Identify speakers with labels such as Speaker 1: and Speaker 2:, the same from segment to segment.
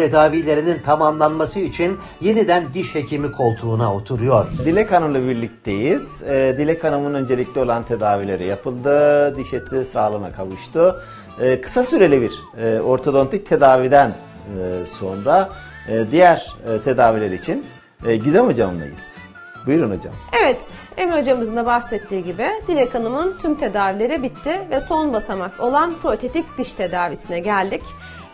Speaker 1: tedavilerinin tamamlanması için yeniden diş hekimi koltuğuna oturuyor.
Speaker 2: Dilek Hanım'la birlikteyiz. Ee, Dilek Hanım'ın öncelikli olan tedavileri yapıldı. Diş eti sağlığına kavuştu. Ee, kısa süreli bir e, ortodontik tedaviden e, sonra e, diğer e, tedaviler için e, Gizem Hocam'layız. Buyurun hocam.
Speaker 3: Evet, Emre hocamızın da bahsettiği gibi Dilek Hanım'ın tüm tedavileri bitti ve son basamak olan protetik diş tedavisine geldik.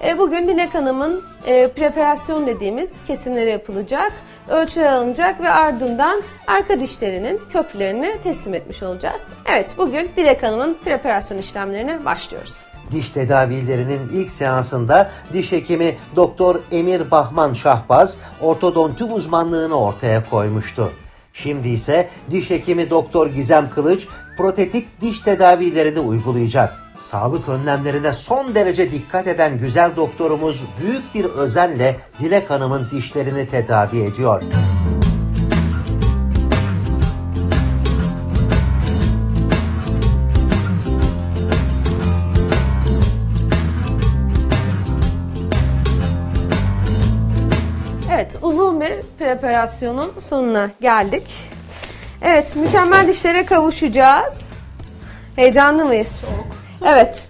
Speaker 3: E, Bugün Dilek Hanım'ın e, preparasyon dediğimiz kesimleri yapılacak, ölçüler alınacak ve ardından arka dişlerinin köprülerini teslim etmiş olacağız. Evet, bugün Dilek Hanım'ın preparasyon işlemlerine başlıyoruz.
Speaker 1: Diş tedavilerinin ilk seansında diş hekimi Doktor Emir Bahman Şahbaz ortodonti uzmanlığını ortaya koymuştu. Şimdi ise diş hekimi Doktor Gizem Kılıç protetik diş tedavilerini uygulayacak. Sağlık önlemlerine son derece dikkat eden güzel doktorumuz büyük bir özenle Dilek Hanım'ın dişlerini tedavi ediyor.
Speaker 3: Evet, uzun bir preparasyonun sonuna geldik. Evet, mükemmel dişlere kavuşacağız. Heyecanlı mıyız? Evet.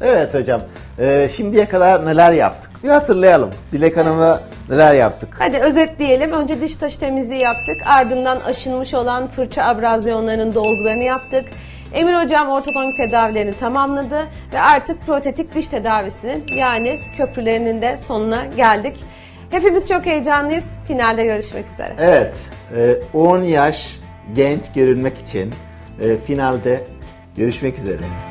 Speaker 2: Evet hocam. Ee, şimdiye kadar neler yaptık? Bir hatırlayalım. Dilek Hanım'a neler yaptık?
Speaker 3: Hadi özetleyelim. Önce diş taşı temizliği yaptık. Ardından aşınmış olan fırça abrazyonlarının dolgularını yaptık. Emir hocam ortodontik tedavilerini tamamladı ve artık protetik diş tedavisinin yani köprülerinin de sonuna geldik. Hepimiz çok heyecanlıyız. Finalde görüşmek üzere.
Speaker 2: Evet. e, 10 yaş genç görünmek için e, finalde görüşmek üzere.